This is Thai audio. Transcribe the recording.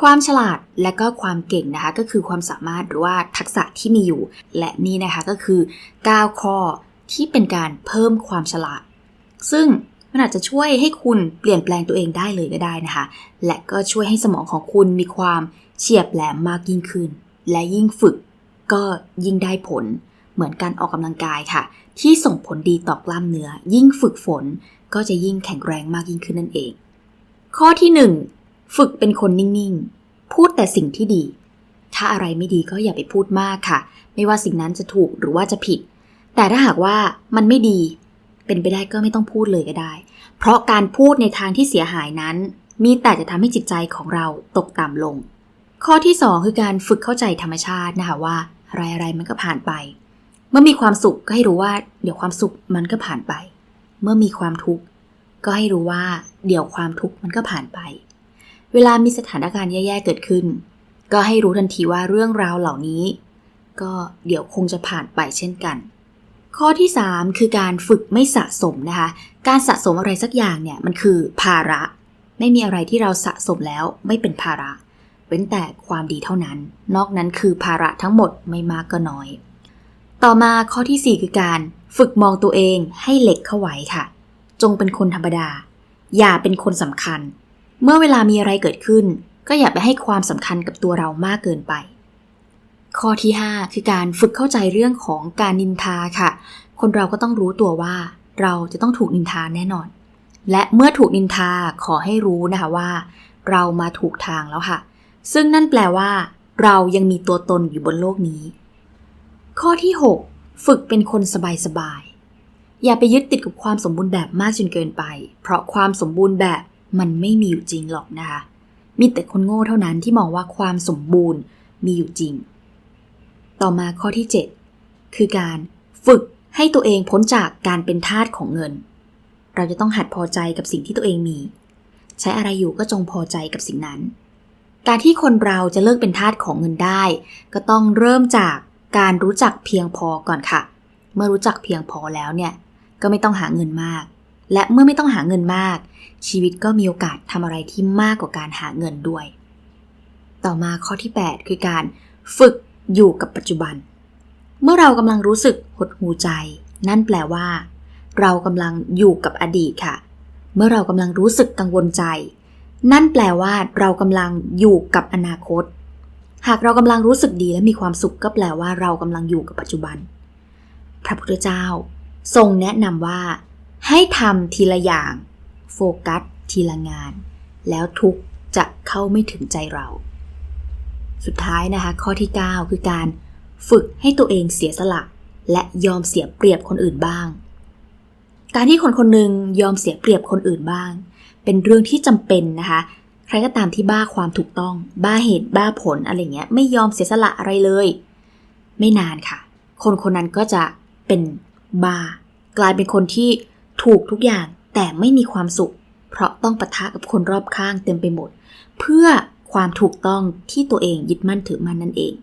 ความฉลาดและก็ความเก่งนะคะ ก็คือความสามารถหรือว่าทักษะที่มีอยู่ และนี่นะคะก็คือ 9 ข้อที่เป็นการเพิ่มความฉลาด ซึ่งมันอาจจะช่วยให้คุณเปลี่ยนแปลงตัวเองได้เลยก็ได้นะคะ และก็ช่วยให้สมองของคุณมีความเฉียบแหลมมากยิ่งขึ้น และยิ่งฝึกก็ยิ่งได้ผล เหมือนการออกกำลังกายค่ะ ที่ส่งผลดีต่อกล้ามเนื้อ ยิ่งฝึกฝน ก็จะยิ่งแข็งแรงมากยิ่งขึ้นนั่นเอง ข้อที่ 1 ฝึกเป็นคนนิ่งๆ พูดแต่สิ่งที่ดี ถ้าอะไรไม่ดีก็อย่าไปพูดมากค่ะ ไม่ว่าสิ่งนั้นจะถูกหรือว่าจะผิด แต่ถ้าหากว่ามันไม่ดี เป็นไปได้ก็ไม่ต้องพูดเลยก็ได้ เพราะการพูดในทางที่เสียหายนั้น มีแต่จะทำให้จิตใจของเราตกต่ำลง ข้อที่ 2 คือการฝึกเข้าใจธรรมชาตินะคะว่าอะไรอะไรๆมันก็ผ่านไป เมื่อมีความสุขก็ให้รู้ว่า เดี๋ยวความสุขมันก็ผ่านไป เมื่อมีความทุกข์ก็ให้รู้ว่า เดี๋ยวความทุกข์มันก็ผ่านไป เวลามีสถานการณ์แย่ๆเกิดขึ้น ก็ให้รู้ทันทีว่าเรื่องราวเหล่านี้ ก็เดี๋ยวคงจะผ่านไปเช่นกัน ข้อที่ 3 คือการฝึกไม่สะสมนะคะ การสะสมอะไรสักอย่างเนี่ยมันคือภาระ ไม่มีอะไรที่เราสะสมแล้วไม่เป็นภาระเว้นแต่ความดีเท่านั้น นอกนั้นคือภาระทั้งหมดไม่มากก็น้อย ต่อมาข้อทีสี่4 คือการฝึกมองตัวเองให้เหล็กเข้าไว้ค่ะ จงเป็นคนธรรมดา อย่าเป็นคนสำคัญ เมื่อเวลามีอะไรเกิดขึ้น ก็อย่าไปให้ความสำคัญกับตัวเรามากเกินไป ข้อที่ 5 คือการฝึกเข้าใจเรื่องของการนินทาค่ะ คนเราก็ต้องรู้ตัวว่าเราจะต้องถูกนินทาแน่นอน และเมื่อถูกนินทาขอให้รู้นะคะว่า เรามาถูกทางแล้วค่ะ ซึ่งนั่นแปลว่า เรายังมีตัวตนอยู่บนโลกนี้ ข้อที่ 6 ฝึกเป็นคนสบายๆอย่าไปยึดติดกับความสมบูรณ์แบบมากจนเกินไป เพราะความสมบูรณ์แบบ มันไม่มีอยู่จริงหรอกนะคะ มีแต่คนโง่เท่านั้นที่มองว่าความสมบูรณ์มีอยู่จริง ต่อมาข้อที่ 7 คือการฝึกให้ตัวเองพ้นจากการเป็นทาสของเงิน เราจะต้องหัดพอใจกับสิ่งที่ตัวเองมี ใช้อะไรอยู่ก็จงพอใจกับสิ่งนั้น การที่คนเราจะเลิกเป็นทาสของเงินได้ ก็ต้องเริ่มจากการรู้จักเพียงพอก่อนค่ะ เมื่อรู้จักเพียงพอแล้วเนี่ย ก็ไม่ต้องหาเงินมาก และเมื่อไม่ต้องหาเงินมาก ชีวิตก็มีโอกาสทำอะไรที่มากกว่าการหาเงินด้วย ต่อมาข้อที่ 8 คือการฝึกอยู่กับปัจจุบัน เมื่อเรากำลังรู้สึกหดหูใจ นั่นแปลว่า เรากำลังอยู่กับอดีตค่ะ เมื่อเรากำลังรู้สึกกังวลใจ นั่นแปลว่า เรากำลังอยู่กับอนาคต หากเรากำลังรู้สึกดีและมีความสุขก็แปลว่า เรากำลังอยู่กับปัจจุบัน พระพุทธเจ้า ทรงแนะนำว่า ให้ทำทีละอย่าง โฟกัสทีละงาน แล้วทุกจะเข้าไม่ถึงใจเรา สุดท้ายนะคะ ข้อที่ 9 คือการฝึกให้ตัวเองเสียสละ และยอมเสียเปรียบคนอื่นบ้าง การที่คนคนหนึ่งยอมเสียเปรียบคนอื่นบ้าง เป็นเรื่องที่จำเป็นนะคะใครก็ตามที่บ้าความถูกต้อง บ้าเหตุบ้าผลอะไรเงี้ย ไม่ยอมเสียสละอะไรเลย ไม่นานค่ะ คนคนนั้นก็จะเป็นบ้ากลายเป็นคนที่ ถูกทุกอย่างแต่ไม่มีความสุข เพราะต้องปะทะกับคนรอบข้างเต็มไปหมด เพื่อความถูกต้องที่ตัวเองยึดมั่นถือมันนั่นเอง